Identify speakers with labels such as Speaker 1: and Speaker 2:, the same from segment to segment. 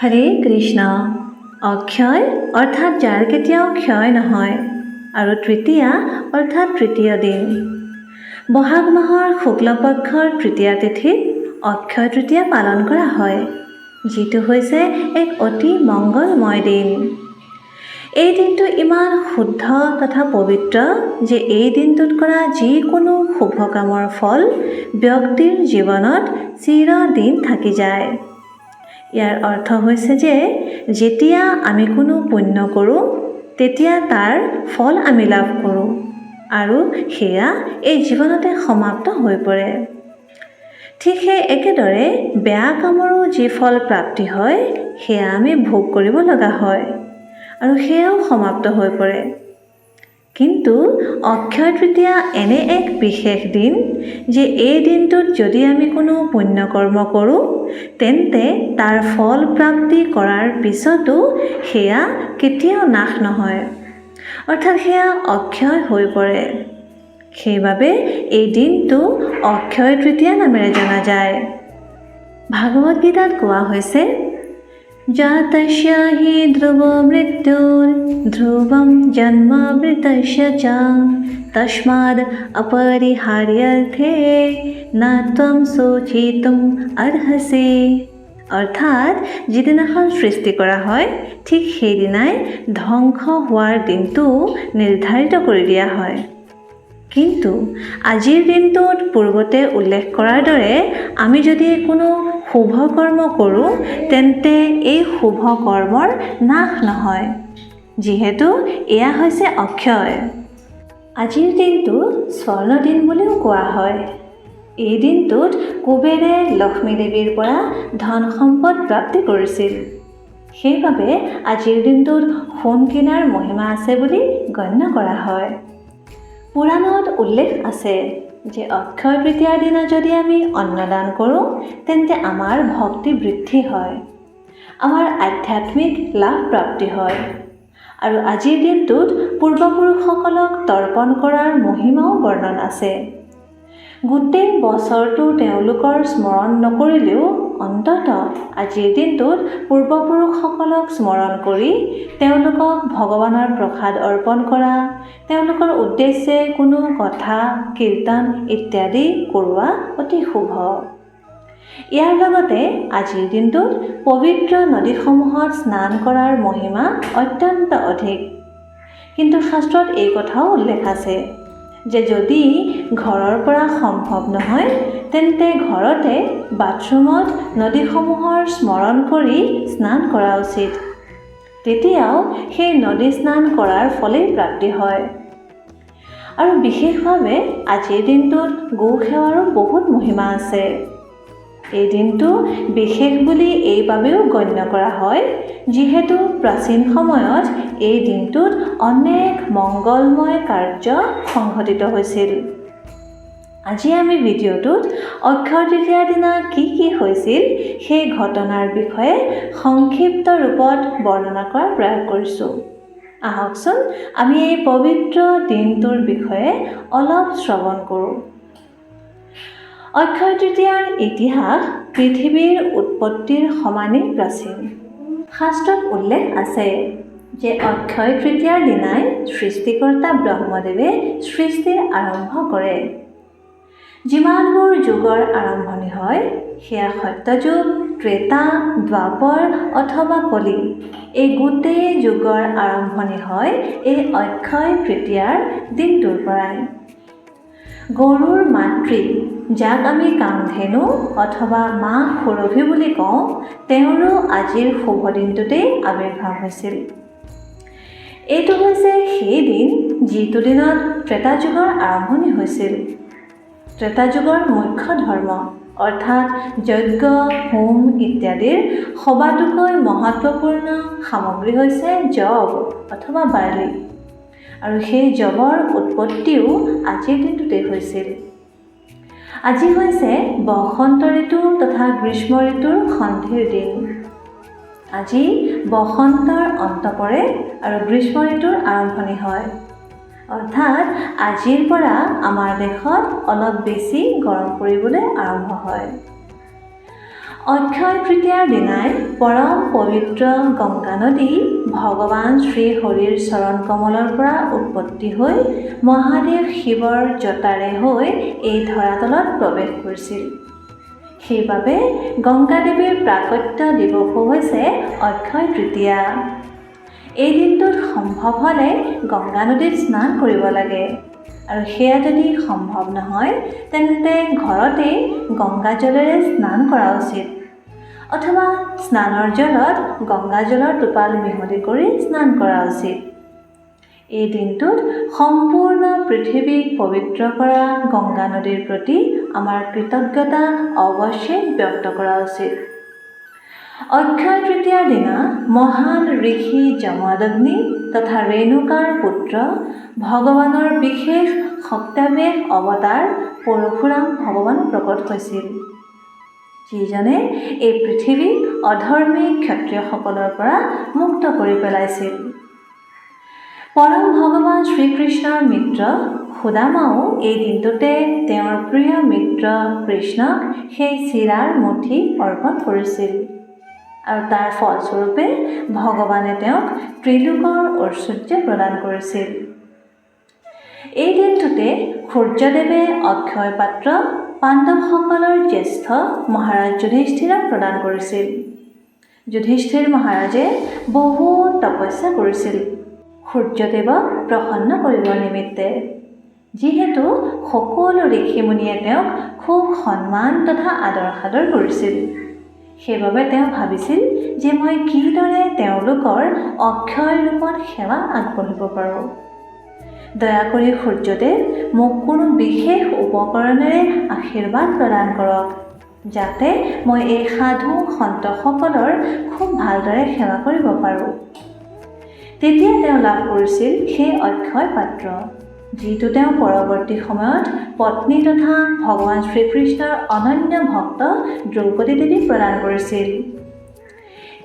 Speaker 1: হৰে কৃষ্ণ। অক্ষয় অৰ্থাৎ যাৰ কেতিয়াও ক্ষয় নহয়, আৰু তৃতীয়া অৰ্থাৎ তৃতীয় দিন। বহাগ মাহৰ শুক্লপক্ষৰ তৃতীয়া তিথিত অক্ষয় তৃতীয়া পালন কৰা হয়, যিটো হৈছে এক অতি মংগলময় দিন। এই দিনটো ইমান শুদ্ধ তথা পবিত্ৰ যে এই দিনটোত কৰা যিকোনো শুভ কামৰ ফল ব্যক্তিৰ জীৱনত চিৰদিন থাকি যায়। ইয়াৰ অৰ্থ হৈছে যে যেতিয়া আমি কোনো পুণ্য কৰোঁ, তেতিয়া তাৰ ফল আমি লাভ কৰোঁ। আৰু সেয়া এই জীৱনতে সমাপ্ত হৈ পৰে। ঠিক সেই একেদৰে বেয়া কামৰো যি ফল প্ৰাপ্তি হয়, সেয়া আমি ভোগ কৰিব লগা হয়। আৰু সেয়াও সমাপ্ত হৈ পৰে। কিন্তু অক্ষয় তৃতীয়া এনে এক বিশেষ দিন, যে এই দিনটোত যদি আমি কোনো পুণ্যকৰ্ম কৰোঁ, তেন্তে তাৰ ফল প্ৰাপ্তি কৰাৰ পিছতো সেয়া কেতিয়াও নাশ নহয়। অৰ্থাৎ সেয়া অক্ষয় হৈ পৰে। সেইবাবে এই দিনটো অক্ষয় তৃতীয়া নামেৰে জনা যায়। ভাগৱত গীতাত কোৱা হৈছে ধ্ৰুৱ মৃত্যুৰ ধ্ৰুৱম জন্মামৃতস্য চ তস্মাদ অপৰিহাৰ্যৰ্থে ন ত্বম শোচিতুম অৰ্হসি অৰ্থাৎ যিদিনাখন সৃষ্টি কৰা হয়, ঠিক সেইদিনাই ধ্বংস হোৱাৰ দিনটো নিৰ্ধাৰিত কৰি দিয়া হয়। কিন্তু আজিৰ দিনটোত পূৰ্বতে উল্লেখ কৰাৰ দৰে, আমি যদি কোনো শুভ কৰ্ম কৰোঁ তেন্তে এই শুভ কৰ্মৰ নাশ নহয়। যিহেতু এয়া হৈছে অক্ষয়। আজিৰ দিনটো স্বৰ্ণ দিন বুলিও কোৱা হয়। এই দিনটোত কুবেৰে লক্ষ্মী দেৱীৰ পৰা ধন সম্পদ প্ৰাপ্তি কৰিছিল। সেইবাবে আজিৰ দিনটোত সোণ কিনাৰ মহিমা আছে বুলি গণ্য কৰা হয়। পুৰাণত উল্লেখ আছে। যে অক্ষয় তৃতীয়াৰ দিনা যদি আমি অন্নদান কৰোঁ, তেন্তে আমাৰ ভক্তি বৃদ্ধি হয়। আমাৰ আধ্যাত্মিক লাভ প্ৰাপ্তি হয়। আৰু আজিৰ দিনটোত পূৰ্বপুৰুষসকলক তৰ্পণ কৰাৰ মহিমাও বৰ্ণন আছে। গোটেই বছৰটো তেওঁলোকৰ স্মৰণ নকৰিলেও অন্ততঃ আজিৰ দিনটোত পূৰ্বপুৰুষসকলক স্মৰণ কৰি তেওঁলোকক ভগৱানৰ প্ৰসাদ অৰ্পণ কৰা তেওঁলোকৰ উদ্দেশ্যে কোনো কথা কীৰ্তন ইত্যাদি কৰোৱা অতি শুভ। ইয়াৰ লগতে আজিৰ দিনটোত পবিত্ৰ নদীসমূহত স্নান কৰাৰ মহিমা অত্যন্ত অধিক। কিন্তু শাস্ত্ৰত এই কথাও উল্লেখ আছে। যে যদি ঘৰৰ পৰা সম্ভৱ নহয় তেন্তে ঘৰতে বাথৰুমত নদীসমূহৰ স্মৰণ কৰি স্নান কৰা উচিত। তেতিয়াও সেই নদী স্নান কৰাৰ ফলেই প্ৰাপ্তি হয়। আৰু বিশেষভাৱে আজিৰ দিনটোত গো সেৱাৰো বহুত মহিমা আছে। এই দিনটো বিশেষ বুলি এইবাবেও গণ্য কৰা হয় যিহেতু প্ৰাচীন সময়ত এই দিনটোত অনেক মংগলময় কাৰ্য সংঘটিত হৈছিল। আজি আমি ভিডিঅ'টোত অক্ষয় তৃতীয়াৰ দিনা কি কি হৈছিল সেই ঘটনাৰ বিষয়ে সংক্ষিপ্ত ৰূপত বৰ্ণনা কৰাৰ প্ৰয়াস কৰিছোঁ। আহকচোন আমি এই পবিত্ৰ দিনটোৰ বিষয়ে অলপ শ্ৰৱণ কৰোঁ। অক্ষয় তৃতীয়াৰ ইতিহাস পৃথিৱীৰ উৎপত্তিৰ সমানেই প্ৰাচীন। শাস্ত্ৰত উল্লেখ আছে যে অক্ষয় তৃতীয়াৰ দিনাই সৃষ্টিকৰ্তা ব্ৰহ্মদেৱে সৃষ্টিৰ আৰম্ভ কৰে। যিমানবোৰ যুগৰ আৰম্ভণি হয় সেয়া সত্যযুগ ত্ৰেতা দ্বাপৰ অথবা কলি। এই গোটেই যুগৰ আৰম্ভণি হয় এই অক্ষয় তৃতীয়াৰ দিনটোৰ পৰাই। গৰুৰ মাতৃ, যাক আমি কামধেনু অথবা মা সুৰভি বুলি কওঁ, তেওঁৰো আজিৰ শুভ দিনটোতেই আৱিৰ্ভাৱ হৈছিল। এইটো হৈছে সেই দিন যিটো দিনত ত্ৰেতা যুগৰ আৰম্ভণি হৈছিল। ত্ৰেতা যুগৰ মুখ্য ধৰ্ম, অৰ্থাৎ যজ্ঞ, হোম ইত্যাদিৰ সবাতোকৈ মহত্বপূৰ্ণ সামগ্ৰী হৈছে জব অথবা বাৰ্লি আৰু সেই জবৰ উৎপত্তিও আজিৰ দিনটোতেই হৈছিল। আজি হৈছে বসন্ত ঋতু তথা গ্ৰীষ্ম ঋতুৰ সন্ধিৰ দিন। আজি বসন্তৰ অন্ত পৰে আৰু গ্ৰীষ্ম ঋতুৰ আৰম্ভণি হয়। অৰ্থাৎ আজিৰ পৰা আমাৰ দেশত অলপ বেছি গৰম পৰিবলৈ আৰম্ভ হয়। অক্ষয় তৃতীয়াৰ দিনাই পৰম পবিত্ৰ গংগা নদী ভগৱান শ্ৰীহৰিৰ চৰণ কমলৰ পৰা উৎপত্তি হৈ মহাদেৱ শিৱৰ জটাৰে হৈ এই ধৰাতলত প্ৰৱেশ কৰিছিল। সেইবাবে গংগাদেৱীৰ প্ৰাকত্য দিৱসো হৈছে অক্ষয় তৃতীয়া। এই দিনটোত সম্ভৱ হ'লে গংগা নদীত স্নান কৰিব লাগে। আৰু সেয়া যদি সম্ভৱ নহয় তেন্তে ঘৰতেই গংগা জলেৰে স্নান কৰা উচিত। অথবা স্নানৰ জলত গংগা জলৰ টোপাল মিহলি কৰি স্নান কৰা উচিত। এই দিনটোত সম্পূৰ্ণ পৃথিৱীক পবিত্ৰ কৰা গংগা নদীৰ প্ৰতি আমাৰ কৃতজ্ঞতা অৱশ্যেই ব্যক্ত কৰা উচিত। অক্ষয় তৃতীয়াৰ দিনা মহান ঋষি জমাদগ্নি তথা ৰেণুকাৰ পুত্ৰ ভগৱানৰ বিশেষ সত্যাৱেশ অৱতাৰ পৰশুৰাম ভগৱান প্ৰকট হৈছিল। যিজনে এই পৃথিৱীক অধৰ্মী ক্ষত্ৰিয়সকলৰ পৰা মুক্ত কৰি পেলাইছিল। পৰম ভগৱান শ্ৰীকৃষ্ণৰ মিত্ৰ সুদামাও এই দিনটোতে তেওঁৰ প্ৰিয় মিত্ৰ কৃষ্ণক সেই চিৰাৰ মুঠি অৰ্পণ কৰিছিল। আৰু তাৰ ফলস্বৰূপে ভগৱানে তেওঁক ত্ৰিলোকৰ ঐশ্বৰ্য প্ৰদান কৰিছিল। এই দিনটোতে সূৰ্যদেৱে অক্ষয় পাত্ৰ পাণ্ডৱসকলৰ জ্যেষ্ঠ মহাৰাজ যুধিষ্ঠিৰক প্ৰদান কৰিছিল। যুধিষ্ঠিৰ মহাৰাজে বহু তপস্যা কৰিছিল। সূৰ্যদেৱক প্ৰসন্ন কৰিবৰ নিমিত্তে। যিহেতু সকলো ঋষিমুনিয়ে তেওঁক খুব সন্মান তথা আদৰ সাদৰ কৰিছিল। সেইবাবে তেওঁ ভাবিছিল যে মই কিদৰে তেওঁলোকৰ অক্ষয় ৰূপত সেৱা আগবঢ়িব পাৰোঁ। দয়া কৰি সূৰ্যদেৱ মোক কোনো বিশেষ উপকৰণেৰে আশীৰ্বাদ প্ৰদান কৰক যাতে মই এই সাধু সন্তসকলৰ খুব ভালদৰে সেৱা কৰিব পাৰোঁ। তেতিয়া তেওঁ লাভ কৰিছিল সেই অক্ষয় পাত্ৰ যিটো তেওঁ পৰৱৰ্তী সময়ত পত্নী তথা ভগৱান শ্ৰীকৃষ্ণৰ অনন্য ভক্ত দ্ৰৌপদী দেৱীক প্ৰদান কৰিছিল।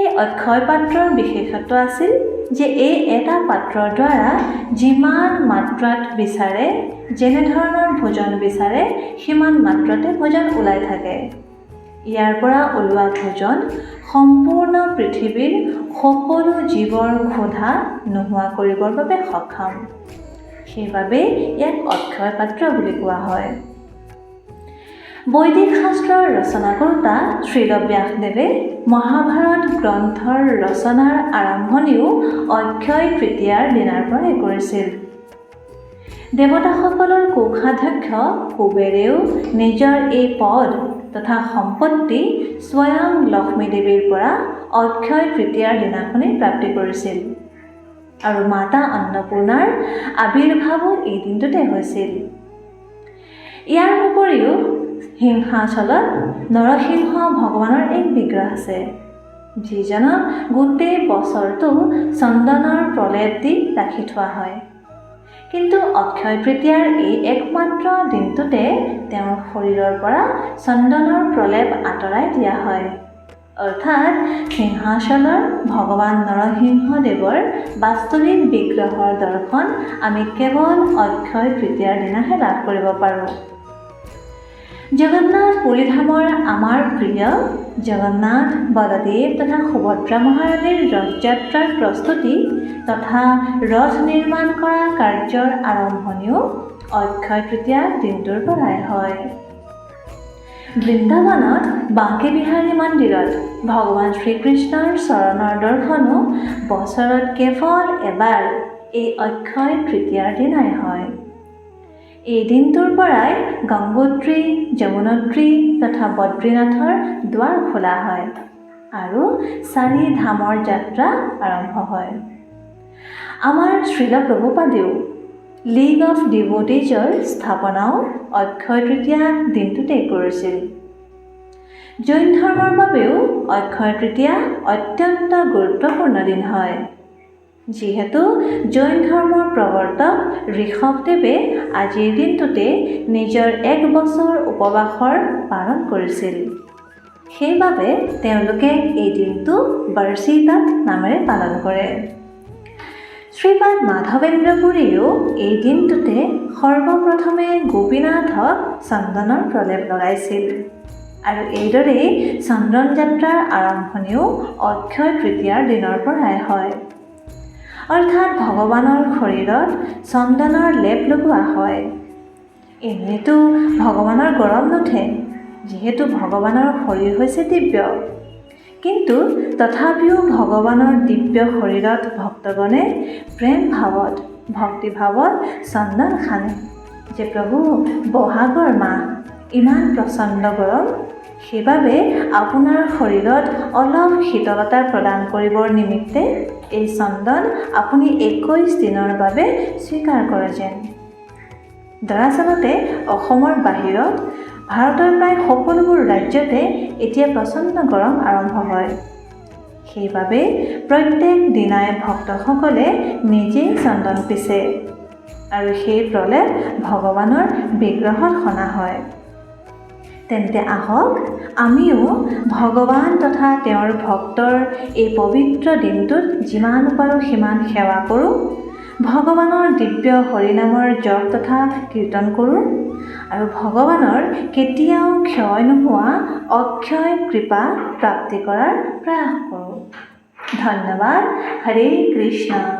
Speaker 1: এই অক্ষয় পাত্ৰৰ বিশেষত্ব আছিল যে এই এটা পাত্ৰৰ দ্বাৰা যিমান মাত্ৰাত বিচাৰে, যেনেধৰণৰ ভোজন বিচাৰে, সিমান মাত্ৰাতে ভোজন ওলাই থাকে। ইয়াৰ পৰা ওলোৱা ভোজন সম্পূৰ্ণ পৃথিৱীৰ সকলো জীৱৰ ক্ষুধা নোহোৱা কৰিবৰ বাবে সক্ষম। সেইবাবে ইয়াক অক্ষয় পাত্ৰ বুলি কোৱা হয়। বৈদিক শাস্ত্ৰৰ ৰচনা কৰোঁতা শ্ৰীল ব্যাসদেৱে মহাভাৰত গ্ৰন্থৰ ৰচনাৰ আৰম্ভণিও অক্ষয় তৃতীয়াৰ দিনাৰ পৰাই কৰিছিল। দেৱতাসকলৰ কোষাধ্যক্ষ কুবেৰেও নিজৰ এই পদ তথা সম্পত্তি স্বয়ং লক্ষ্মী দেৱীৰ পৰা অক্ষয় তৃতীয়াৰ দিনাখনেই প্ৰাপ্তি কৰিছিল। আৰু মাতা অন্নপূৰ্ণাৰ আৱিৰ্ভাৱো এই দিনটোতে হৈছিল। ইয়াৰ উপৰিও সিংহাচলত নৰসিংহ ভগৱানৰ এক বিগ্ৰহ আছে। যিজনক গোটেই বছৰটো চন্দনৰ প্ৰলেপ দি ৰাখি থোৱা হয়। কিন্তু অক্ষয় তৃতীয়াৰ এই একমাত্ৰ দিনটোতে তেওঁৰ শৰীৰৰ পৰা চন্দনৰ প্ৰলেপ আঁতৰাই দিয়া হয়। অৰ্থাৎ সিংহাসনৰ ভগৱান নৰসিংহদেৱৰ বাস্তৱিক বিগ্ৰহৰ দৰ্শন আমি কেৱল অক্ষয় তৃতীয়াৰ দিনাহে লাভ কৰিব পাৰোঁ। জগন্নাথ পুৰীধামৰ আমাৰ প্ৰিয় জগন্নাথ বলদেৱ তথা সুভদ্ৰা মহাৰাণীৰ ৰথযাত্ৰাৰ প্ৰস্তুতি তথা ৰথ নিৰ্মাণ কৰা কাৰ্যৰ আৰম্ভণিও অক্ষয় তৃতীয়া দিনটোৰ পৰাই হয়। বৃন্দাবনত বাঁকী বিহাৰী মন্দিৰত ভগৱান শ্ৰীকৃষ্ণৰ চৰণৰ দৰ্শনো বছৰত কেৱল এবাৰ এই অক্ষয় তৃতীয়াৰ দিনাই হয়। এই দিনটোৰ পৰাই গংগোত্ৰী যমুনোত্ৰী তথা বদ্ৰীনাথৰ দুৱাৰ খোলা হয় আৰু চাৰি ধামৰ যাত্ৰা আৰম্ভ হয়। আমাৰ শ্ৰীল প্ৰভুপাদেও লীগ অফ ডিভোটিজৰ স্থাপনাও অক্ষয় তৃতীয়া দিনটোতেই কৰিছিল। জৈন ধৰ্মৰ বাবেও অক্ষয় তৃতীয়া অত্যন্ত গুৰুত্বপূৰ্ণ দিন হয়। যিহেতু জৈন ধৰ্মৰ প্ৰৱৰ্তক ঋষভদেৱে আজিৰ দিনটোতে নিজৰ এক বছৰ উপবাসৰ পালন কৰিছিল। সেইবাবে তেওঁলোকে এই দিনটো বৰ্ষিতাত নামেৰে পালন কৰে। শ্ৰীপাদ মাধৱেন্দ্ৰ পুৰীয়েও এই দিনটোতে সৰ্বপ্ৰথমে গোপীনাথক চন্দনৰ প্ৰলেপ লগাইছিল আৰু এইদৰেই চন্দন যাত্ৰাৰ আৰম্ভণিও অক্ষয় তৃতীয়াৰ দিনৰ পৰাই হয়। অৰ্থাৎ ভগৱানৰ শৰীৰত চন্দনৰ লেপ লগোৱা হয়। এনেইতো ভগৱানৰ গৰম নুঠে যিহেতু ভগৱানৰ শৰীৰ হৈছে দিব্য। কিন্তু তথাপিও ভগৱানৰ দিব্য শৰীৰত ভক্তগণে প্ৰেম ভাৱত ভক্তিভাৱত চন্দন সানে যে প্ৰভু বহাগৰ মাহ ইমান প্ৰচণ্ড গৰম সেইবাবে আপোনাৰ শৰীৰত অলপ শীতলতা প্ৰদান কৰিবৰ নিমিত্তে এই চন্দন আপুনি একৈছ দিনৰ বাবে স্বীকাৰ কৰে যেন দৰাচলতে অসমৰ বাহিৰত ভাৰতৰ প্ৰায় সকলোবোৰ ৰাজ্যতে এতিয়া প্ৰচণ্ড গৰম আৰম্ভ হয়। সেইবাবে প্ৰত্যেক দিনাই ভক্তসকলে নিজেই চন্দন পিছে আৰু সেই প্ৰলেপ ভগৱানৰ বিগ্ৰহত সনা হয়। তেন্তে আহক আমিও ভগৱান তথা তেওঁৰ ভক্তৰ এই পবিত্ৰ দিনটোত যিমান পাৰোঁ সিমান সেৱা কৰোঁ। ভগৱানৰ দিব্য হৰিনামৰ জপ তথা কীৰ্তন কৰোঁ। আৰু ভগৱানৰ কেতিয়াও ক্ষয় নোহোৱা অক্ষয় কৃপা প্ৰাপ্তি কৰাৰ প্ৰয়াস কৰোঁ। ধন্যবাদ। হৰে কৃষ্ণ।